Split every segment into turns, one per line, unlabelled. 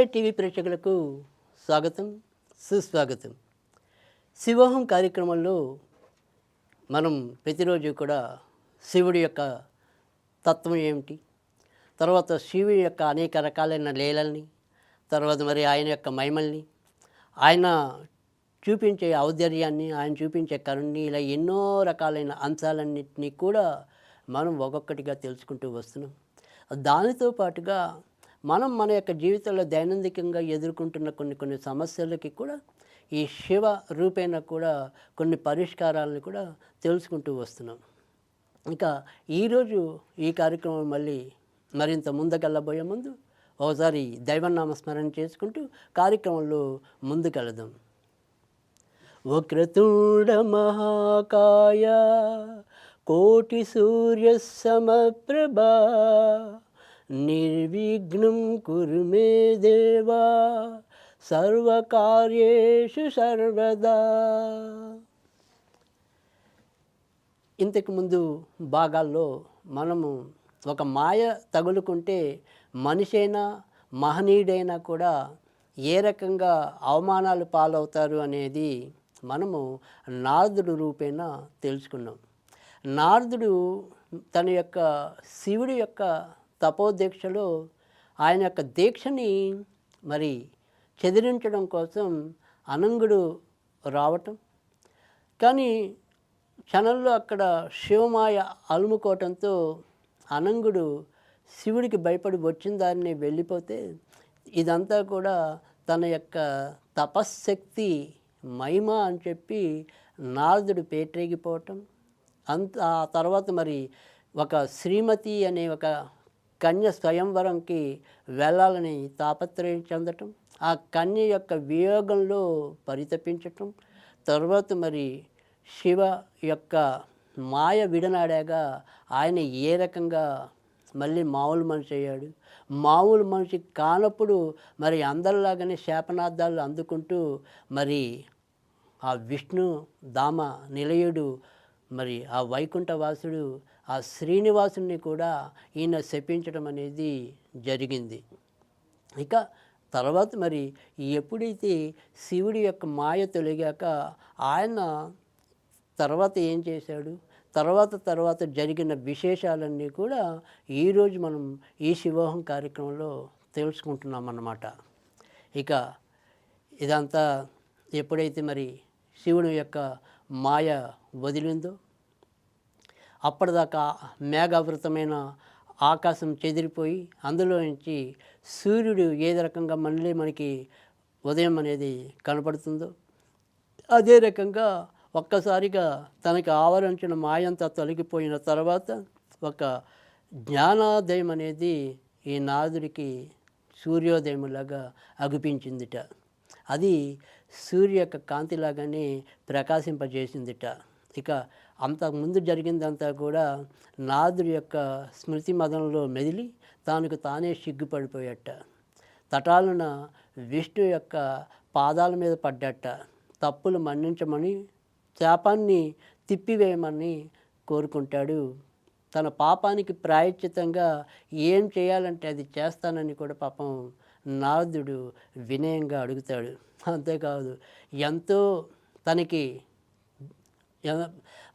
పోర్సైట్ TV ప్రేక్షకులకు స్వాగతం సుస్వాగతం. శివోహం కార్యక్రమంలో మనం ప్రతిరోజు కూడా శివుడి యొక్క తత్వం ఏమిటి? తర్వాత శివుడి యొక్క అనేక రకాలైన లీలల్ని తర్వాత మరి ఆయన యొక్క మహిమల్ని ఆయన చూపించే ఔదర్యాన్ని ఆయన చూపించే కరుణ్ణి ఇలా ఎన్నో రకాలైన అంశాలన్నింటినీ కూడా మనం ఒక్కొక్కటిగా తెలుసుకుంటూ వస్తున్నాం. దానితో పాటుగా మనం మన యొక్క జీవితంలో దైనందికంగా ఎదుర్కొంటున్న కొన్ని కొన్ని సమస్యలకి కూడా ఈ శివ రూపేణ కూడా కొన్ని పరిష్కారాలను కూడా తెలుసుకుంటూ వస్తున్నాం. ఇంకా ఈరోజు ఈ కార్యక్రమం మళ్ళీ మరింత ముందుకెళ్ళబోయే ముందు ఒకసారి దైవనామస్మరణ చేసుకుంటూ కార్యక్రమంలో ముందుకెళదాం. వక్రతుండ మహాకాయ కోటి సూర్య సమప్రభా నిర్విఘ్నం కురు మే దేవా సర్వకార్యేషు సర్వదా ఇంతకుముందు భాగాల్లో మనము ఒక మాయ తగులుకుంటే మనిషైనా మహనీయుడైనా కూడా ఏ రకంగా అవమానాలు పాలవుతారు అనేది మనము నారదుడు రూపేణ తెలుసుకున్నాం. నారదుడు తన యొక్క శివుడి యొక్క తపోదీక్షలో ఆయన యొక్క దీక్షని మరి చెదిరించడం కోసం అనంగుడు రావటం. కానీ క్షణంలో అక్కడ శివమాయ అలుముకోవటంతో అనంగుడు శివుడికి భయపడి వచ్చిన దాన్ని వెళ్ళిపోతే ఇదంతా కూడా తన యొక్క తపశ్శక్తి మహిమ అని చెప్పి నారదుడు పేట్రేగిపోవటం. అంత ఆ తర్వాత మరి ఒక శ్రీమతి అనే ఒక కన్య స్వయంవరంకి వెళ్ళాలని తాపత్రయం చెందటం ఆ కన్య యొక్క వియోగంలో పరితపించటం తర్వాత మరి శివ యొక్క మాయ విడనాడాగా ఆయన ఏ రకంగా మళ్ళీ మామూలు మనిషి అయ్యాడు. మామూలు మనిషి కానప్పుడు మరి అందరిలాగానే శాపనార్థాలు అందుకుంటూ మరి ఆ విష్ణు దామ నిలయుడు మరి ఆ వైకుంఠవాసుడు ఆ శ్రీనివాసుని కూడా ఈయన శపించడం అనేది జరిగింది. ఇక తర్వాత మరి ఎప్పుడైతే శివుడి యొక్క మాయ తొలగాక ఆయన తర్వాత ఏం చేశాడు? తర్వాత తర్వాత జరిగిన విశేషాలన్నీ కూడా ఈరోజు మనం ఈ శివోహం కార్యక్రమంలో తెలుసుకుంటున్నాం అన్నమాట. ఇక ఇదంతా ఎప్పుడైతే మరి శివుని యొక్క మాయ వదిలిందో అప్పటిదాకా మేఘావృతమైన ఆకాశం చెదిరిపోయి అందులో నుంచి సూర్యుడు ఏది రకంగా మళ్ళీ మనకి ఉదయం అనేది కనపడుతుందో అదే రకంగా ఒక్కసారిగా తనకి ఆవరించిన మాయంతా తొలగిపోయిన తర్వాత ఒక జ్ఞానోదయం అనేది ఈ నాదుడికి సూర్యోదయములాగా అగుపించిందిట. అది సూర్య యొక్క కాంతిలాగానే ప్రకాశింపజేసిందిట. ఇక అంతకుముందు జరిగిందంతా కూడా నాదుడి యొక్క స్మృతి మదంలో మెదిలి తానుకు తానే సిగ్గుపడిపోయట. తటాలున విష్ణు యొక్క పాదాల మీద పడ్డట. తప్పులు మన్నించమని శాపాన్ని తిప్పివేయమని కోరుకుంటాడు. తన పాపానికి ప్రాయశ్చితంగా ఏం చేయాలంటే అది చేస్తానని కూడా పాపం నారదుడు వినయంగా అడుగుతాడు. అంతేకాదు ఎంతో తనకి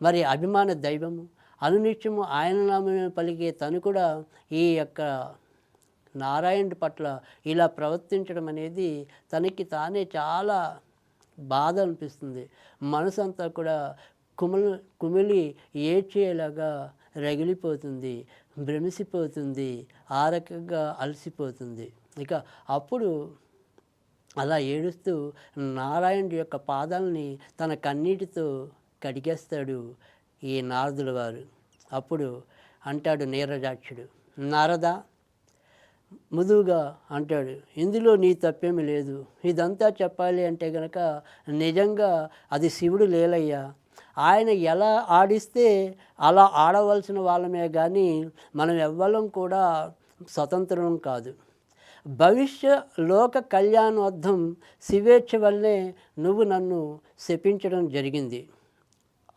మరి అభిమాన దైవము అనునిత్యము ఆయన నామమే పలికే తను కూడా ఈ యొక్క నారాయణుడి పట్ల ఇలా ప్రవర్తించడం అనేది తనకి తానే చాలా బాధ అనిపిస్తుంది. మనసు అంతా కూడా కుమలు కుమిలి ఏడ్చేలాగా రగిలిపోతుంది భ్రమిసిపోతుంది ఆ రకంగా అలసిపోతుంది. ఇక అప్పుడు అలా ఏడుస్తూ నారాయణుడి యొక్క పాదాలని తన కన్నీటితో కడిగేస్తాడు ఈ నారదుల వారు. అప్పుడు అంటాడు నీరజాక్షుడు నారద మృదువుగా అంటాడు ఇందులో నీ తప్పేమి లేదు. ఇదంతా చెప్పాలి అంటే గనక నిజంగా అది శివుడు లేలయ్యా. ఆయన ఎలా ఆడిస్తే అలా ఆడవలసిన వాళ్ళమే కానీ మనం ఎవ్వరం కూడా స్వతంత్రం కాదు. భవిష్య లోక కళ్యాణార్థం శివేచ్ఛ వల్లే నువ్వు నన్ను శపించడం జరిగింది.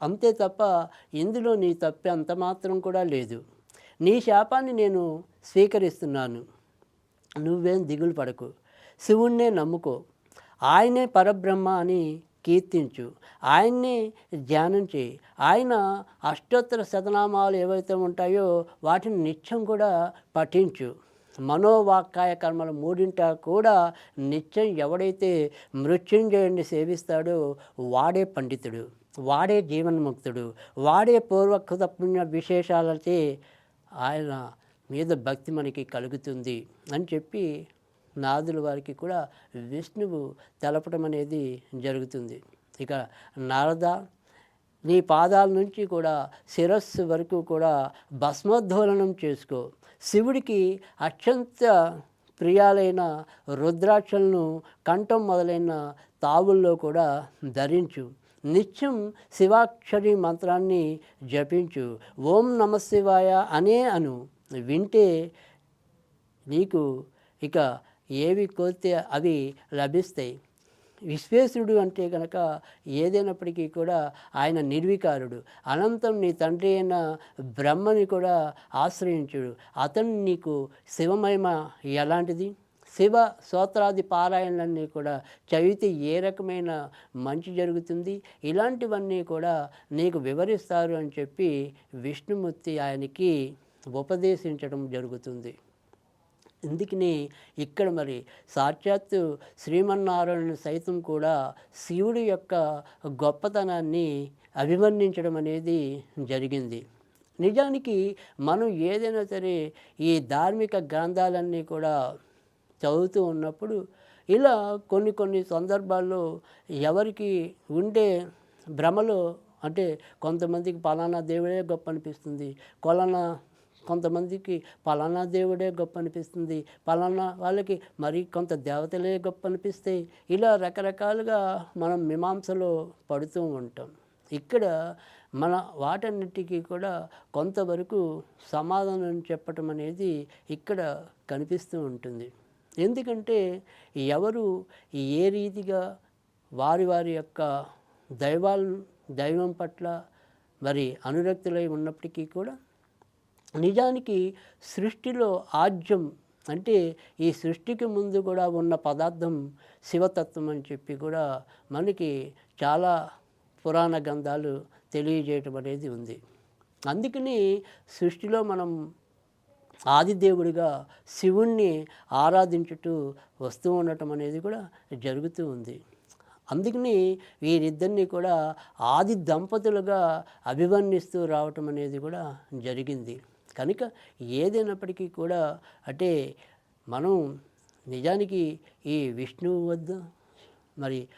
అంతే తప్ప ఇందులో నీ తప్పే అంత మాత్రం కూడా లేదు. నీ శాపాన్ని నేను స్వీకరిస్తున్నాను. నువ్వేం దిగులు పడకు. శివుణ్ణే నమ్ముకో. ఆయనే పరబ్రహ్మ అని కీర్తించు. ఆయన్ని ధ్యానం చేయి. ఆయన అష్టోత్తర శతనామాలు ఏవైతే ఉంటాయో వాటిని నిత్యం కూడా పఠించు. మనోవాక్కాయ కర్మల మూడింట కూడా నిత్యం ఎవడైతే మృత్యుంజయుడిని సేవిస్తాడో వాడే పండితుడు. వాడే జీవన్ముక్తుడు వాడే పూర్వకృత పుణ్య విశేషాలచే ఆయన మీద భక్తి మనకి కలుగుతుంది అని చెప్పి నాదుల వారికి కూడా విష్ణువు తెలపడం అనేది జరుగుతుంది. ఇక నారద నీ పాదాల నుంచి కూడా శిరస్సు వరకు కూడా భస్మోద్ధోలనం చేసుకో. శివుడికి అత్యంత ప్రియాలైన రుద్రాక్షలను కంఠం మొదలైన తావుల్లో కూడా ధరించు. నిత్యం శివాక్షరి మంత్రాన్ని జపించు. ఓం నమ శివాయ అనే అను. వింటే నీకు ఇక ఏవి కోరితే అవి లభిస్తాయి. విశ్వేశ్వరుడు అంటే కనుక ఏదైనప్పటికీ కూడా ఆయన నిర్వికారుడు. అనంతం నీ తండ్రి అయిన బ్రహ్మని కూడా ఆశ్రయించుడు. అతను నీకు శివమహిమ ఎలాంటిది? శివ స్తోత్రాది పారాయణలన్నీ కూడా చదివితే ఏ రకమైన మంచి జరుగుతుంది? ఇలాంటివన్నీ కూడా నీకు వివరిస్తారు అని చెప్పి విష్ణుమూర్తి ఆయనకి ఉపదేశించడం జరుగుతుంది. ఇందుకని ఇక్కడ మరి సాక్షాత్తు శ్రీమన్నారాయణ సైతం కూడా శివుడి యొక్క గొప్పతనాన్ని అభివర్ణించడం అనేది జరిగింది. నిజానికి మనం ఏదైనా సరే ఈ ధార్మిక గ్రంథాలన్నీ కూడా చదువుతూ ఉన్నప్పుడు ఇలా కొన్ని కొన్ని సందర్భాల్లో ఎవరికి ఉండే భ్రమలో అంటే కొంతమందికి పలానా దేవుడే గొప్ప అనిపిస్తుంది కొలానా కొంతమందికి పలానా దేవుడే గొప్ప అనిపిస్తుంది పలానా వాళ్ళకి మరి కొంత దేవతలే గొప్ప అనిపిస్తాయి ఇలా రకరకాలుగా మనం మీమాంసలో పడుతూ ఉంటాం. ఇక్కడ మన వాటన్నిటికీ కూడా కొంతవరకు సమాధానం చెప్పటం అనేది ఇక్కడ కనిపిస్తూ ఉంటుంది. ఎందుకంటే ఎవరు ఏ రీతిగా వారి వారి యొక్క దైవాల దైవం పట్ల మరి అనురక్తులై ఉన్నప్పటికీ కూడా నిజానికి సృష్టిలో ఆజ్యం అంటే ఈ సృష్టికి ముందు కూడా ఉన్న పదార్థం శివతత్వం అని చెప్పి కూడా మనకి చాలా పురాణ గ్రంథాలు తెలియజేయటం అనేది ఉంది. అందుకని సృష్టిలో మనం ఆదిదేవుడిగా శివుణ్ణి ఆరాధించుట వస్తూ ఉండటం అనేది కూడా జరుగుతూ ఉంది. అందుకని వీరిద్దరిని కూడా ఆది దంపతులుగా అభివర్ణిస్తూ రావటం అనేది కూడా జరిగింది. కనుక ఏదైనప్పటికీ కూడా అంటే మనం నిజానికి ఈ విష్ణువు వద్ద మరి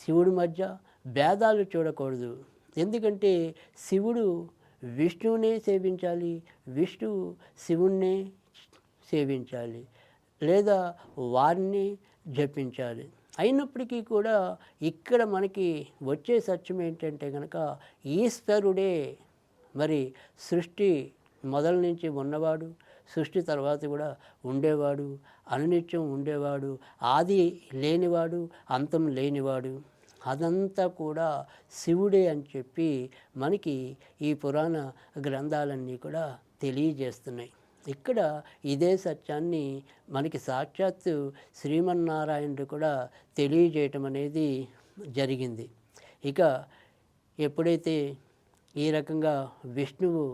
శివుడి మధ్య భేదాలు చూడకూడదు. ఎందుకంటే శివుడు విష్ణువునే సేవించాలి విష్ణువు శివుణ్ణే సేవించాలి లేదా వారిని జపించాలి. అయినప్పటికీ కూడా ఇక్కడ మనకి వచ్చే సత్యం ఏంటంటే కనుక ఈశ్వరుడే మరి సృష్టి మొదల నుంచి ఉన్నవాడు సృష్టి తర్వాత కూడా ఉండేవాడు అనునిత్యం ఉండేవాడు ఆది లేనివాడు అంతం లేనివాడు. అదంతా కూడా శివుడే అని చెప్పి మనకి ఈ పురాణ గ్రంథాలన్నీ కూడా తెలియజేస్తున్నాయి. ఇక్కడ ఇదే సత్యాన్ని మనకి సాక్షాత్తు శ్రీమన్నారాయణుడు కూడా తెలియజేయటం అనేది జరిగింది. ఇక ఎప్పుడైతే ఈ రకంగా విష్ణువు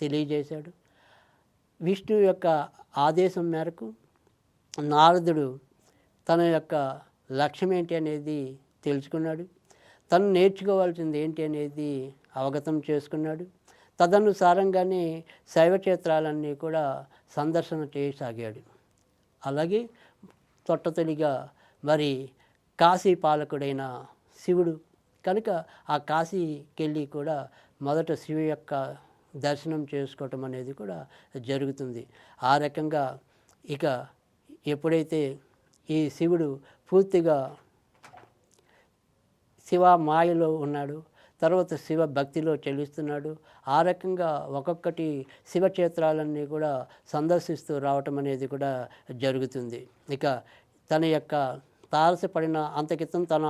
తెలియజేశాడు విష్ణువు యొక్క ఆదేశం మేరకు నారదుడు తన యొక్క లక్ష్యం ఏంటి అనేది తెలుసుకున్నాడు. తను నేర్చుకోవాల్సింది ఏంటి అనేది అవగతం చేసుకున్నాడు. తదనుసారంగానే శైవ క్షేత్రాలన్నీ కూడా సందర్శన చేయసాగాడు. అలాగే తొట్టతొలిగా మరి కాశీ పాలకుడైన శివుడు కనుక ఆ కాశీకెళ్ళి కూడా మొదట శివు యొక్క దర్శనం చేసుకోవటం అనేది కూడా జరుగుతుంది. ఆ రకంగా ఇక ఎప్పుడైతే ఈ శివుడు పూర్తిగా శివ మాయలో ఉన్నాడు. తర్వాత శివ భక్తిలో చెల్లిస్తున్నాడు ఆ రకంగా ఒక్కొక్కటి శివక్షేత్రాలన్నీ కూడా సందర్శిస్తూ రావటం అనేది కూడా జరుగుతుంది. ఇక తన యొక్క తారసపడిన అంతకితం తన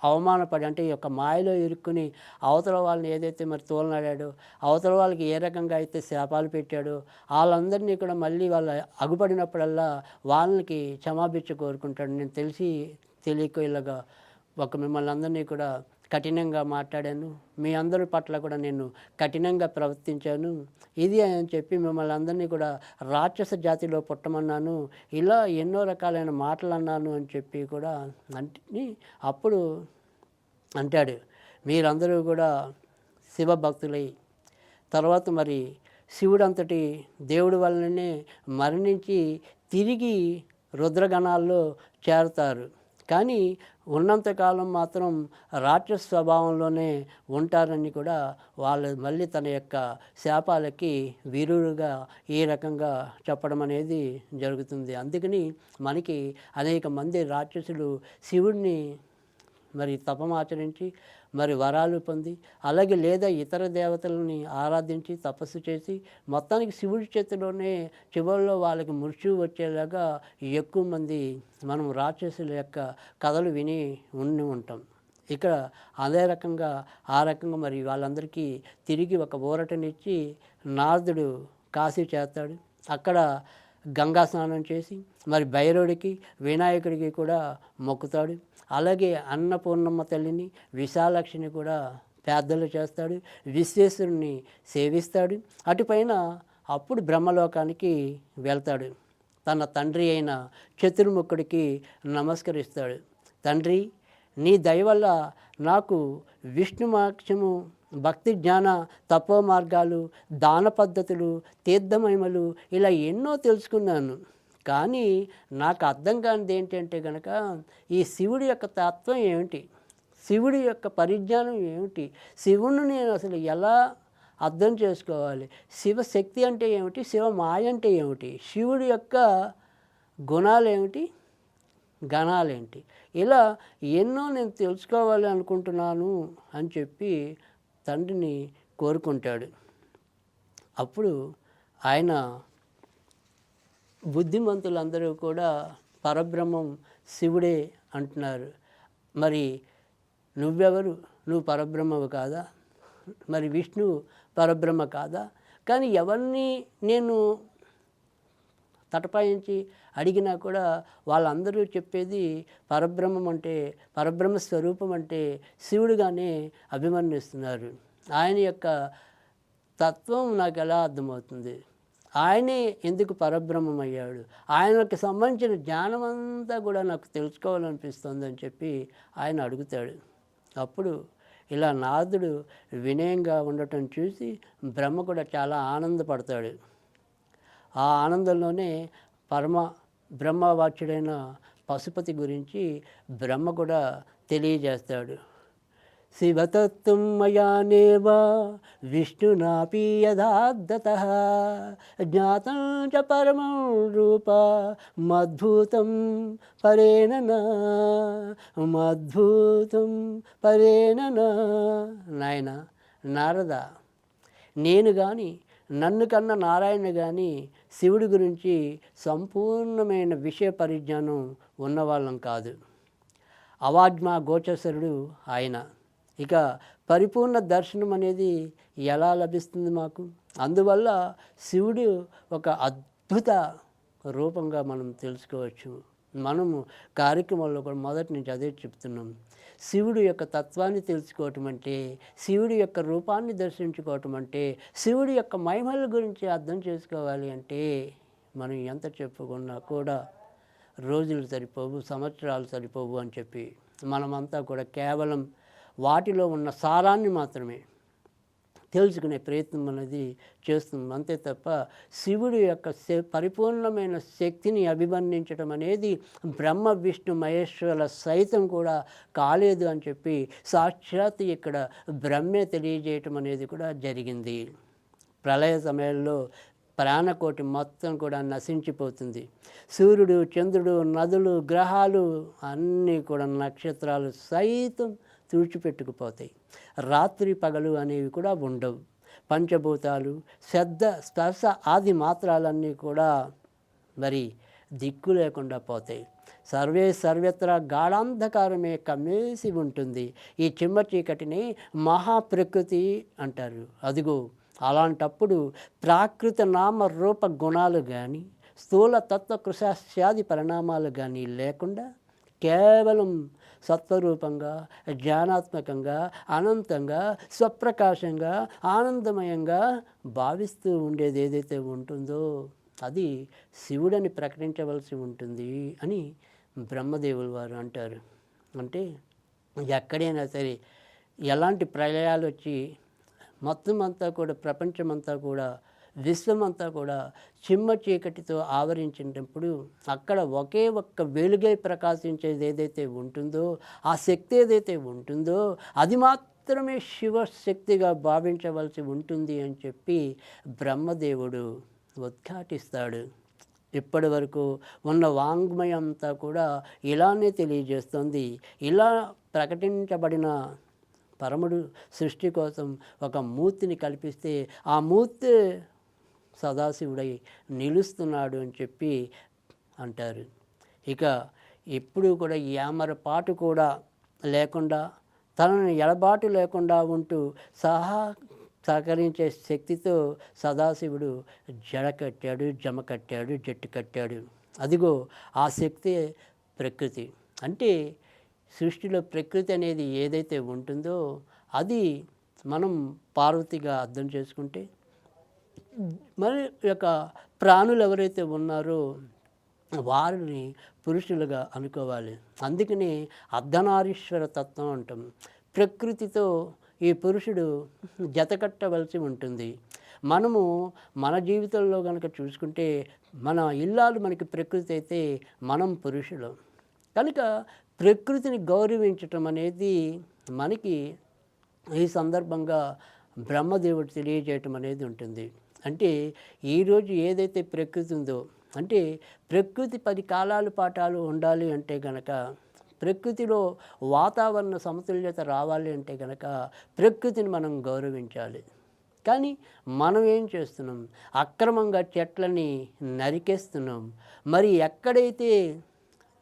అవమానపడి అంటే ఈ యొక్క మాయలో ఇరుక్కుని అవతల వాళ్ళని ఏదైతే మరి తోలనాడాడో అవతల వాళ్ళకి ఏ రకంగా అయితే శాపాలు పెట్టాడో వాళ్ళందరినీ కూడా మళ్ళీ వాళ్ళ అగుపడినప్పుడల్లా వాళ్ళకి క్షమాభిక్ష కోరుకుంటాడు. నేను తెలిసి తెలియక ఇలాగా ఒక మిమ్మల్ని అందరినీ కూడా కఠినంగా మాట్లాడాను. మీ అందరి పట్ల కూడా నేను కఠినంగా ప్రవర్తించాను. ఇది అని చెప్పి మిమ్మల్ని అందరినీ కూడా రాక్షస జాతిలో పుట్టమన్నాను. ఇలా ఎన్నో రకాలైన మాటలు అన్నాను అని చెప్పి కూడా అంటే అప్పుడు అంటాడు. మీరందరూ కూడా శివభక్తులై. తర్వాత మరి శివుడంతటి దేవుడి వల్లనే మరణించి తిరిగి రుద్రగణాల్లో చేరుతారు. కానీ ఉన్నంతకాలం మాత్రం రాక్షస స్వభావంలోనే ఉంటారని కూడా వాళ్ళు మళ్ళీ తన యొక్క శాపాలకి వీరుడుగా ఈ రకంగా చెప్పడం అనేది జరుగుతుంది. అందుకని మనకి అనేక మంది రాక్షసులు శివుడిని మరి తపం ఆచరించి మరి వరాలు పొంది అలాగే లేదా ఇతర దేవతలని ఆరాధించి తపస్సు చేసి మొత్తానికి శివుడి చేతిలోనే చివరిలో వాళ్ళకి మృత్యువు వచ్చేలాగా ఎక్కువ మంది మనం రాక్షసుల యొక్క కథలు విని ఉండి ఉంటాం. ఇక్కడ అదే రకంగా ఆ రకంగా మరి వాళ్ళందరికీ తిరిగి ఒక ఊరటనిచ్చి నారదుడు కాశీ చేస్తాడు. అక్కడ గంగా స్నానం చేసి మరి భైరవుడికి వినాయకుడికి కూడా మొక్కుతాడు. అలాగే అన్నపూర్ణమ్మ తల్లిని విశాలక్షిని కూడా పెద్దలు చేస్తాడు. విశ్వేశ్వరుని సేవిస్తాడు. అటుపైన అప్పుడు బ్రహ్మలోకానికి వెళ్తాడు. తన తండ్రి అయిన చతుర్ముఖుడికి నమస్కరిస్తాడు. తండ్రి నీ దయ వల్ల నాకు విష్ణుమాక్షము భక్తి జ్ఞాన తపో మార్గాలు దాన పద్ధతులు తీర్థమహిమలు ఇలా ఎన్నో తెలుసుకున్నాను. కానీ నాకు అర్థం కానిది ఏంటంటే కనుక ఈ శివుడి యొక్క తత్వం ఏమిటి? శివుడి యొక్క పరిజ్ఞానం ఏమిటి? శివుని నేను అసలు ఎలా అర్థం చేసుకోవాలి? శివశక్తి అంటే ఏమిటి? శివ మాయ అంటే ఏమిటి? శివుడి యొక్క గుణాలు ఏమిటి? గణాలేంటి ఇలా ఎన్నో నేను తెలుసుకోవాలి అనుకుంటున్నాను అని చెప్పి తండ్రిని కోరుకుంటాడు. అప్పుడు ఆయన బుద్ధిమంతులందరూ కూడా పరబ్రహ్మం శివుడే అంటున్నారు. మరి నువ్వెవరు? నువ్వు పరబ్రహ్మవు కాదా? మరి విష్ణువు పరబ్రహ్మ కాదా? కానీ ఎవరిని నేను తటపాయించి అడిగినా కూడా వాళ్ళందరూ చెప్పేది పరబ్రహ్మం అంటే పరబ్రహ్మ స్వరూపం అంటే శివుడుగానే అభివర్ణిస్తున్నారు ఆయన యొక్క తత్వం నాకు ఎలా అర్థమవుతుంది? ఆయనే ఎందుకు పరబ్రహ్మం అయ్యాడు? ఆయనకు సంబంధించిన జ్ఞానం అంతా కూడా నాకు తెలుసుకోవాలనిపిస్తుంది అని చెప్పి ఆయన అడుగుతాడు. అప్పుడు ఇలా నాదుడు వినయంగా ఉండటం చూసి బ్రహ్మ కూడా చాలా ఆనందపడతాడు. ఆ ఆనందంలోనే పరమ బ్రహ్మవాచ్యుడైన పశుపతి గురించి బ్రహ్మ కూడా తెలియజేస్తాడు శివతత్వం మయానేవ విష్ణునాపి యథార్థత జ్ఞాతం చ పరమం రూప మద్భుతం పరేణ మద్భుతం మద్భూతం పరేణ నా. నాయన నారద నేను కానీ నన్ను కన్న నారాయణ కానీ శివుడి గురించి సంపూర్ణమైన విషయ పరిజ్ఞానం ఉన్నవాళ్ళం కాదు. అవాజ్మా గోచరుడు ఆయన. ఇక పరిపూర్ణ దర్శనం అనేది ఎలా లభిస్తుంది మాకు? అందువల్ల శివుడు ఒక అద్భుత రూపంగా మనం తెలుసుకోవచ్చు. మనము కార్యక్రమంలో కూడా మొదటి నుంచి అదే చెప్తున్నాం. శివుడు యొక్క తత్వాన్ని తెలుసుకోవటం అంటే శివుడి యొక్క రూపాన్ని దర్శించుకోవటం అంటే శివుడి యొక్క మహిమల గురించి అర్థం చేసుకోవాలి అంటే మనం ఎంత చెప్పుకున్నా కూడా రోజులు సరిపోవు సంవత్సరాలు సరిపోవు అని చెప్పి మనమంతా కూడా కేవలం వాటిలో ఉన్న సారాన్ని మాత్రమే తెలుసుకునే ప్రయత్నం అనేది చేస్తుంది అంతే తప్ప శివుడి యొక్క పరిపూర్ణమైన శక్తిని అభివర్ణించడం అనేది బ్రహ్మ విష్ణు మహేశ్వరుల సైతం కూడా కాలేదు అని చెప్పి సాక్షాత్ ఇక్కడ బ్రహ్మే తెలియజేయటం అనేది కూడా జరిగింది. ప్రళయ సమయంలో ప్రాణకోటి మొత్తం కూడా నశించిపోతుంది. సూర్యుడు చంద్రుడు నదులు గ్రహాలు అన్నీ కూడా నక్షత్రాలు సైతం తుడిచిపెట్టుకుపోతాయి. రాత్రి పగలు అనేవి కూడా ఉండవు. పంచభూతాలు శ్రద్ధ స్పర్శ ఆది మాత్రాలన్నీ కూడా మరి దిక్కు లేకుండా పోతాయి. సర్వే సర్వత్రా గాఢాంధకారమే కమ్మేసి ఉంటుంది. ఈ చిమ్మ చీకటిని మహాప్రకృతి అంటారు. అదిగో అలాంటప్పుడు ప్రాకృత నామ రూప గుణాలు కానీ స్థూల తత్వ కృషాస్యాది పరిణామాలు కానీ లేకుండా కేవలం సత్వరూపంగా జ్ఞానాత్మకంగా అనంతంగా స్వప్రకాశంగా ఆనందమయంగా భావిస్తూ ఉండేది ఏదైతే ఉంటుందో అది శివుడని ప్రకటించవలసి ఉంటుంది అని బ్రహ్మదేవులు వారు అంటారు. అంటే ఎక్కడైనా సరే ఎలాంటి ప్రళయాలు వచ్చి మొత్తం అంతా కూడా ప్రపంచమంతా కూడా విశ్వమంతా కూడా చిమ్మ చీకటితో ఆవరించినప్పుడు అక్కడ ఒకే ఒక్క వెలుగై ప్రకాశించేది ఏదైతే ఉంటుందో ఆ శక్తి ఏదైతే ఉంటుందో అది మాత్రమే శివశక్తిగా భావించవలసి ఉంటుంది అని చెప్పి బ్రహ్మదేవుడు ఉద్ఘాటిస్తాడు. ఇప్పటి వరకు ఉన్న వాంగ్మయం అంతా కూడా ఇలానే తెలియజేస్తుంది. ఇలా ప్రకటించబడిన పరముడు సృష్టి కోసం ఒక మూర్తిని కల్పిస్తే ఆ మూర్తి సదాశివుడై నిలుస్తున్నాడు అని చెప్పి అంటారు. ఇక ఎప్పుడూ కూడా యామరపాటు కూడా లేకుండా తనను ఎడబాటు లేకుండా ఉంటూ సహా సహకరించే శక్తితో సదాశివుడు జడ కట్టాడు జమ కట్టాడు జట్టు కట్టాడు. అదిగో ఆ శక్తి ప్రకృతి. అంటే సృష్టిలో ప్రకృతి అనేది ఏదైతే ఉంటుందో అది మనం పార్వతిగా అర్థం చేసుకుంటే మరి యొక్క ప్రాణులు ఎవరైతే ఉన్నారో వారిని పురుషులుగా అనుకోవాలి. అందుకని అర్ధనారీశ్వర తత్వం అంటాం. ప్రకృతితో ఈ పురుషుడు జతకట్టవలసి ఉంటుంది. మనము మన జీవితంలో కనుక చూసుకుంటే మన ఇల్లాలు మనకి ప్రకృతి అయితే మనం పురుషులు. కనుక ప్రకృతిని గౌరవించటం అనేది మనకి ఈ సందర్భంగా బ్రహ్మదేవుడు తెలియజేయటం అనేది ఉంటుంది. అంటే ఈరోజు ఏదైతే ప్రకృతి ఉందో అంటే ప్రకృతి పది కాలాలు పాఠాలు ఉండాలి అంటే గనక ప్రకృతిలో వాతావరణ సమతుల్యత రావాలి అంటే గనక ప్రకృతిని మనం గౌరవించాలి. కానీ మనం ఏం చేస్తున్నాం? అక్రమంగా చెట్లని నరికేస్తున్నాం. మరి ఎక్కడైతే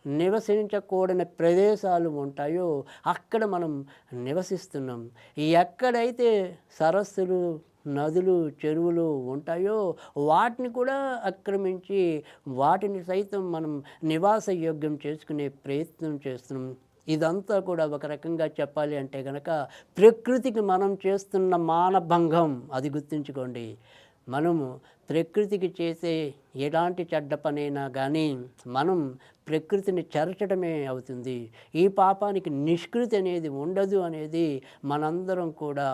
నివసించకూడని ప్రదేశాలు ఉంటాయో అక్కడ మనం నివసిస్తున్నాం. ఎక్కడైతే సరస్సులు నదులు చెరువులు ఉంటాయో వాటిని కూడా ఆక్రమించి వాటిని సైతం మనం నివాస యోగ్యం చేసుకునే ప్రయత్నం చేస్తున్నాం. ఇదంతా కూడా ఒక రకంగా చెప్పాలి అంటే కనుక ప్రకృతికి మనం చేస్తున్న మానభంగం అది గుర్తుంచుకోండి. మనము ప్రకృతికి చేసే ఎలాంటి చెడ్డ పనైనా కానీ మనం ప్రకృతిని చెరచడమే అవుతుంది. ఈ పాపానికి నిష్కృతి అనేది ఉండదు అనేది మనందరం కూడా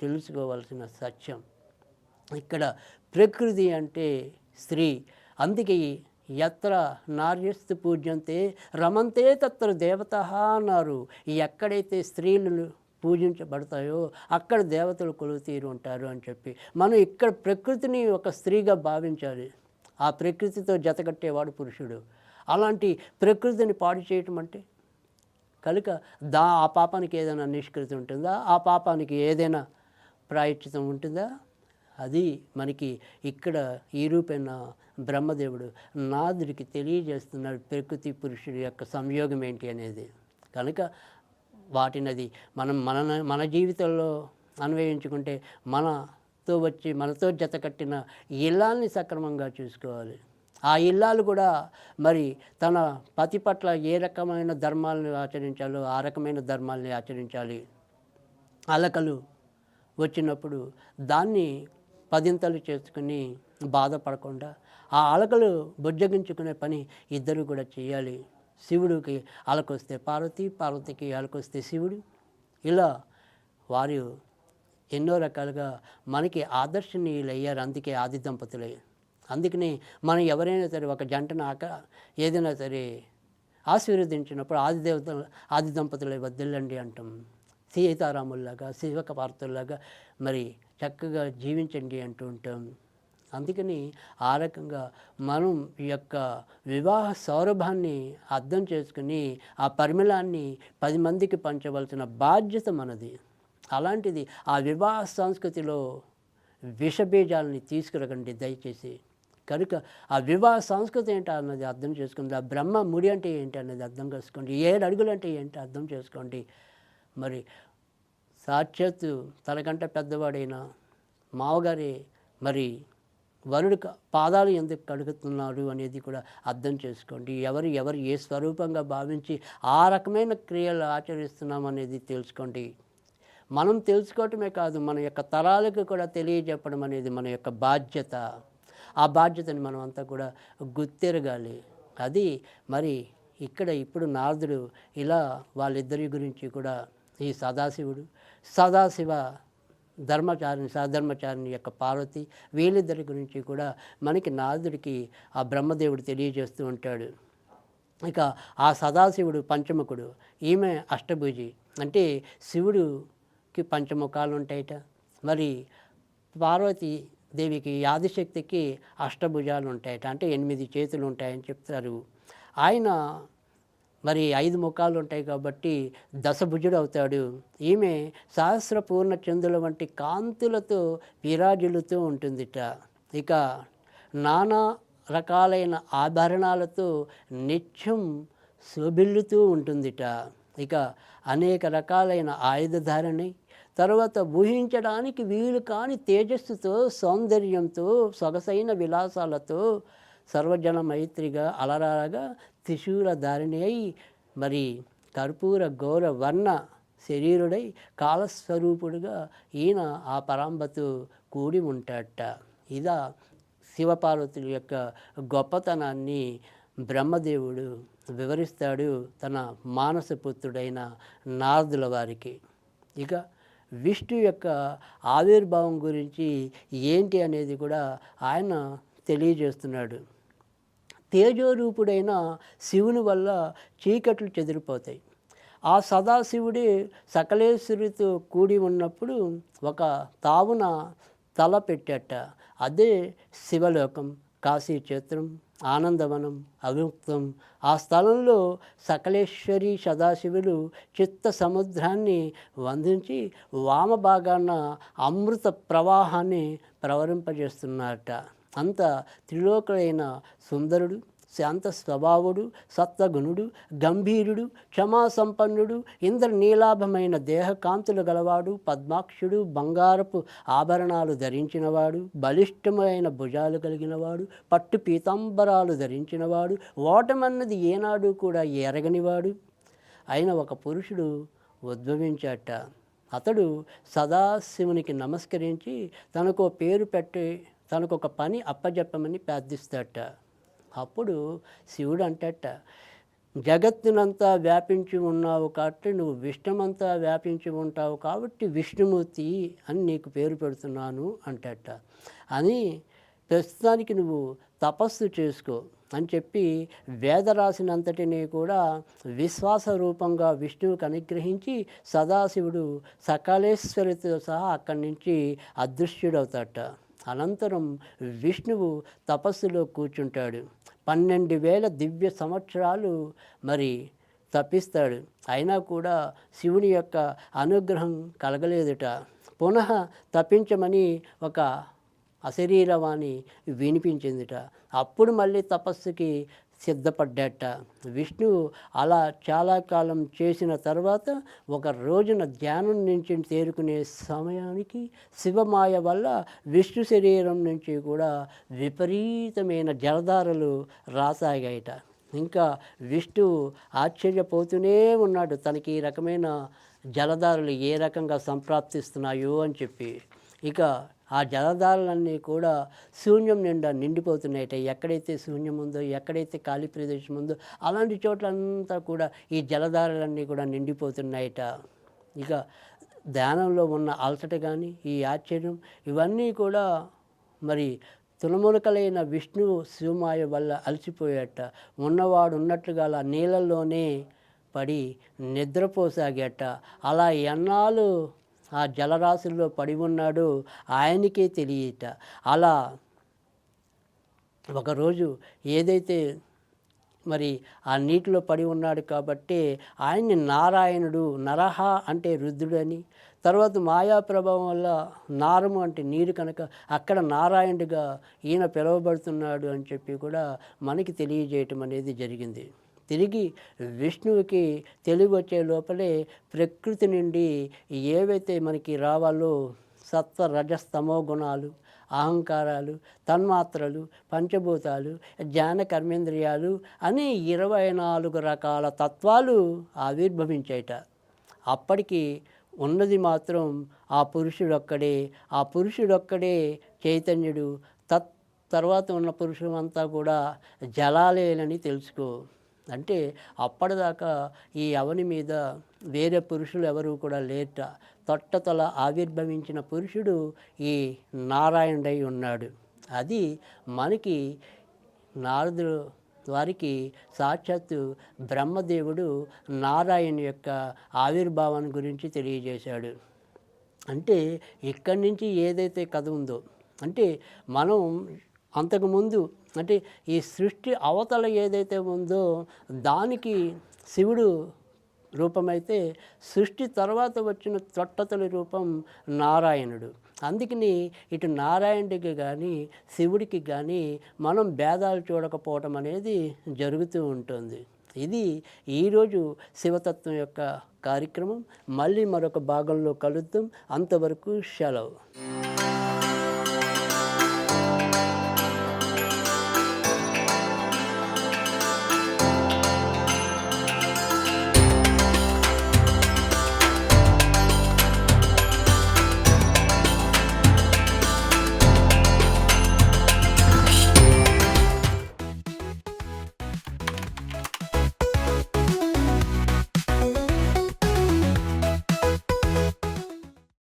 తెలుసుకోవాల్సిన సత్యం. ఇక్కడ ప్రకృతి అంటే స్త్రీ. అందుకే ఎత్ర నార్యస్తు పూజ్యంతే రమంతే తత్ర దేవత అన్నారు. ఎక్కడైతే స్త్రీలు పూజించబడతాయో అక్కడ దేవతలు కొలుతీరు ఉంటారు అని చెప్పి. మనం ఇక్కడ ప్రకృతిని ఒక స్త్రీగా భావించాలి. ఆ ప్రకృతితో జతకట్టేవాడు పురుషుడు. అలాంటి ప్రకృతిని పాడు చేయటం అంటే? కనుక దా ఆ పాపానికి ఏదైనా నిష్కృతి ఉంటుందా? ఆ పాపానికి ఏదైనా ప్రాయశ్చితం ఉంటుందా? అది మనకి ఇక్కడ ఈ రూపైన బ్రహ్మదేవుడు నాదుడికి తెలియజేస్తున్నాడు ప్రకృతి పురుషుడి యొక్క సంయోగం ఏంటి అనేది. కనుక వాటినది మనం మన మన జీవితంలో అన్వయించుకుంటే మనతో వచ్చి మనతో జత కట్టిన ఇల్లాల్ని సక్రమంగా చూసుకోవాలి. ఆ ఇల్లాలు కూడా మరి తన పతి పట్ల ఏ రకమైన ధర్మాలను ఆచరించాలో ఆ రకమైన ధర్మాలని ఆచరించాలి. అలకలు వచ్చినప్పుడు దాన్ని పదింతలు చేసుకుని బాధపడకుండా ఆ అలకలు బుజ్జగించుకునే పని ఇద్దరు కూడా చేయాలి. శివుడికి అలకొస్తే పార్వతి పార్వతికి అలకొస్తే శివుడు. ఇలా వారు ఎన్నో రకాలుగా మనకి ఆదర్శనీయులు అయ్యారు అందుకే ఆది దంపతులే. అందుకని మనం ఎవరైనా సరే ఒక జంటను ఆక ఏదైనా సరే ఆశీర్వదించినప్పుడు ఆది దేవతలు ఆది దంపతులే వద్దెళ్ళండి అంటాం. సీతారాముల్లాగా శివక పార్తుల్లాగా మరి చక్కగా జీవించండి అంటూ ఉంటాం. అందుకని ఆ రకంగా మనం ఈ యొక్క వివాహ సౌరభాన్ని అర్థం చేసుకుని ఆ పరిమళాన్ని పది మందికి పంచవలసిన బాధ్యత మనది. అలాంటిది ఆ వివాహ సంస్కృతిలో విషబీజాలని తీసుకురకండి దయచేసి. కనుక ఆ వివాహ సంస్కృతి ఏంటి అన్నది అర్థం చేసుకోండి ఆ బ్రహ్మ ముడి అంటే ఏంటి అన్నది అర్థం చేసుకోండి. ఏడు అడుగులు అంటే ఏంటి అర్థం చేసుకోండి. మరి సాక్షాత్తు తనకంటే పెద్దవాడైన మావగారి మరి వరుడు పాదాలు ఎందుకు కడుగుతున్నాడు అనేది కూడా అర్థం చేసుకోండి. ఎవరు ఎవరు ఏ స్వరూపంగా భావించి ఆ రకమైన క్రియలు ఆచరిస్తున్నాం అనేది తెలుసుకోండి. మనం తెలుసుకోవటమే కాదు మన యొక్క తరాలకు కూడా తెలియజెప్పడం అనేది మన యొక్క బాధ్యత. ఆ బాధ్యతని మనం అంతా కూడా గుర్తెరగాలి. అది మరి ఇక్కడ ఇప్పుడు నారదుడు ఇలా వాళ్ళిద్దరి గురించి కూడా ఈ సదాశివుడు. సదాశివ ధర్మచారిణి సధర్మచారిణి యొక్క పార్వతి వీళ్ళిద్దరి గురించి కూడా మనకి నారదుడికి ఆ బ్రహ్మదేవుడు తెలియజేస్తూ ఉంటాడు. ఇక ఆ సదాశివుడు పంచముఖుడు ఈమె అష్టభుజి. అంటే శివుడుకి పంచముఖాలు ఉంటాయట. మరి పార్వతి దేవికి ఆదిశక్తికి అష్టభుజాలు ఉంటాయట. అంటే ఎనిమిది చేతులు ఉంటాయని చెప్తారు. ఆయన మరి ఐదు ముఖాలు ఉంటాయి కాబట్టి దశభుజుడు అవుతాడు. ఈమె సహస్ర పూర్ణ చంద్రుల వంటి కాంతులతో విరాజులుతూ ఉంటుందిట. ఇక నానా రకాలైన ఆభరణాలతో నిత్యం శోభిల్లుతూ ఉంటుందిట. ఇక అనేక రకాలైన ఆయుధధారణి తర్వాత ఊహించడానికి వీలు కాని తేజస్సుతో సౌందర్యంతో సొగసైన విలాసాలతో సర్వజన మైత్రిగా అలరాగా త్రిశూల ధారిణి అయి మరి కర్పూర గౌర వర్ణ శరీరుడై కాలస్వరూపుడుగా ఈయన ఆ పరాంబతు కూడి ఉంటాడట. ఇదా శివపార్వతుల యొక్క గొప్పతనాన్ని బ్రహ్మదేవుడు వివరిస్తాడు తన మానసపుత్రుడైన నారదుల వారికి. ఇక విష్ణు యొక్క ఆవిర్భావం గురించి ఏంటి అనేది కూడా ఆయన తెలియజేస్తున్నాడు. తేజోరూపుడైన శివుని వల్ల చీకట్లు చెదిరిపోతాయి. ఆ సదాశివుడే సకలేశ్వరితో కూడి ఉన్నప్పుడు ఒక తావున తల పెట్టట. అదే శివలోకం కాశీక్షేత్రం ఆనందవనం అవిముక్తం ఆ స్థలంలో సకలేశ్వరి సదాశివులు చిత్త సముద్రాన్ని వందించి వామభాగాన అమృత ప్రవాహాన్ని ప్రవరింపజేస్తున్నారట. అంత త్రిలోకుడైన సుందరుడు శాంత స్వభావుడు సత్వగుణుడు గంభీరుడు క్షమాసంపన్నుడు ఇంద్రనీలాభమైన దేహకాంతులు గలవాడు పద్మాక్షుడు బంగారపు ఆభరణాలు ధరించినవాడు బలిష్టమైన భుజాలు కలిగినవాడు పట్టు పీతాంబరాలు ధరించినవాడు ఓటమన్నది ఏనాడు కూడా ఎరగనివాడు. అయిన ఒక పురుషుడు ఉద్భవించాట. అతడు సదాశివునికి నమస్కరించి తనకు పేరు పెట్టే తనకు ఒక పని అప్పజెప్పమని ప్రార్థిస్తాట అప్పుడు శివుడు అంటట జగత్తునంతా వ్యాపించి ఉన్నావు కాబట్టి నువ్వు విష్ణుమంతా వ్యాపించి ఉంటావు కాబట్టి విష్ణుమూర్తి అని నీకు పేరు పెడుతున్నాను అంటట. అని ప్రస్తుతానికి నువ్వు తపస్సు చేసుకో అని చెప్పి వేద రాసినంతటిని కూడా విశ్వాస రూపంగా విష్ణువుకు అనుగ్రహించి సదాశివుడు సకాలేశ్వరితో సహా అక్కడి నుంచి అదృశ్యుడవుతాట అనంతరం విష్ణువు తపస్సులో కూర్చుంటాడు. పన్నెండు వేల దివ్య సంవత్సరాలు మరి తప్పిస్తాడు. అయినా కూడా శివుని యొక్క అనుగ్రహం కలగలేదుట. పునః తప్పించమని ఒక అశరీరవాణి వినిపించిందిట. అప్పుడు మళ్ళీ తపస్సుకి సిద్ధపడ్డాట. విష్ణువు అలా చాలా కాలం చేసిన తర్వాత ఒక రోజున ధ్యానం నుంచి తేరుకునే సమయానికి శివమాయ వల్ల విష్ణు శరీరం నుంచి కూడా విపరీతమైన జలధారలు రాసాగాయట. ఇంకా విష్ణువు ఆశ్చర్యపోతూనే ఉన్నాడు. తనకి ఈ రకమైన జలధారలు ఏ రకంగా సంప్రాప్తిస్తున్నాయో అని చెప్పి. ఇక ఆ జలధారలన్నీ కూడా శూన్యం నిండా నిండిపోతున్నాయట. ఎక్కడైతే శూన్యం ఉందో ఎక్కడైతే ఖాళీ ప్రదేశం ఉందో అలాంటి చోట్లంతా కూడా ఈ జలధారలన్నీ కూడా నిండిపోతున్నాయట. ఇక ధ్యానంలో ఉన్న అలసట కానీ ఈ ఆశ్చర్యం ఇవన్నీ కూడా మరి తులములకలైన విష్ణు శివమాయ వల్ల అలసిపోయేట. ఉన్నవాడు ఉన్నట్లుగా అలా నీళ్ళల్లోనే పడి నిద్రపోసాగేట. అలా ఎన్నాళ్ళు ఆ జలరాశుల్లో పడి ఉన్నాడు ఆయనకే తెలియట. అలా ఒకరోజు ఏదైతే మరి ఆ నీటిలో పడి ఉన్నాడు కాబట్టి ఆయన్ని నారాయణుడు నరహ అంటే రుద్రుడని తర్వాత మాయా ప్రభావం వల్ల నారము అంటే నీరు కనుక అక్కడ నారాయణుడిగా ఈయన పిలువబడుతున్నాడు అని చెప్పి కూడా మనకి తెలియజేయటం అనేది జరిగింది. తిరిగి విష్ణువుకి తెలివి వచ్చే లోపలే ప్రకృతి నుండి ఏవైతే మనకి రావాలో సత్వ రజస్తమో గుణాలు అహంకారాలు తన్మాత్రలు పంచభూతాలు జ్ఞాన కర్మేంద్రియాలు అని ఇరవై నాలుగు రకాల తత్వాలు ఆవిర్భవించేట. అప్పటికి ఉన్నది మాత్రం ఆ పురుషుడొక్కడే. ఆ పురుషుడొక్కడే చైతన్యుడు. తత్ తర్వాత ఉన్న పురుషులంతా కూడా జలాలేనని తెలుసుకో. అంటే అప్పటిదాకా ఈ అవని మీద వేరే పురుషులు ఎవరు కూడా లేట. తొట్టతల ఆవిర్భవించిన పురుషుడు ఈ నారాయణుడై ఉన్నాడు. అది మనకి నారదుడు వారికి సాక్షాత్తు బ్రహ్మదేవుడు నారాయణ యొక్క ఆవిర్భావాన్ని గురించి తెలియజేశాడు. అంటే ఇక్కడి నుంచి ఏదైతే కథ ఉందో అంటే మనం అంతకుముందు అంటే ఈ సృష్టి అవతల ఏదైతే ఉందో దానికి శివుడు రూపమైతే సృష్టి తర్వాత వచ్చిన తొట్టతలి రూపం నారాయణుడు. అందుకని ఇటు నారాయణుడికి కానీ శివుడికి కానీ మనం భేదాలు చూడకపోవటం అనేది జరుగుతూ ఉంటుంది. ఇది ఈరోజు శివతత్వం యొక్క కార్యక్రమం. మళ్ళీ మరొక భాగంలో కలుద్దాం. అంతవరకు సెలవు.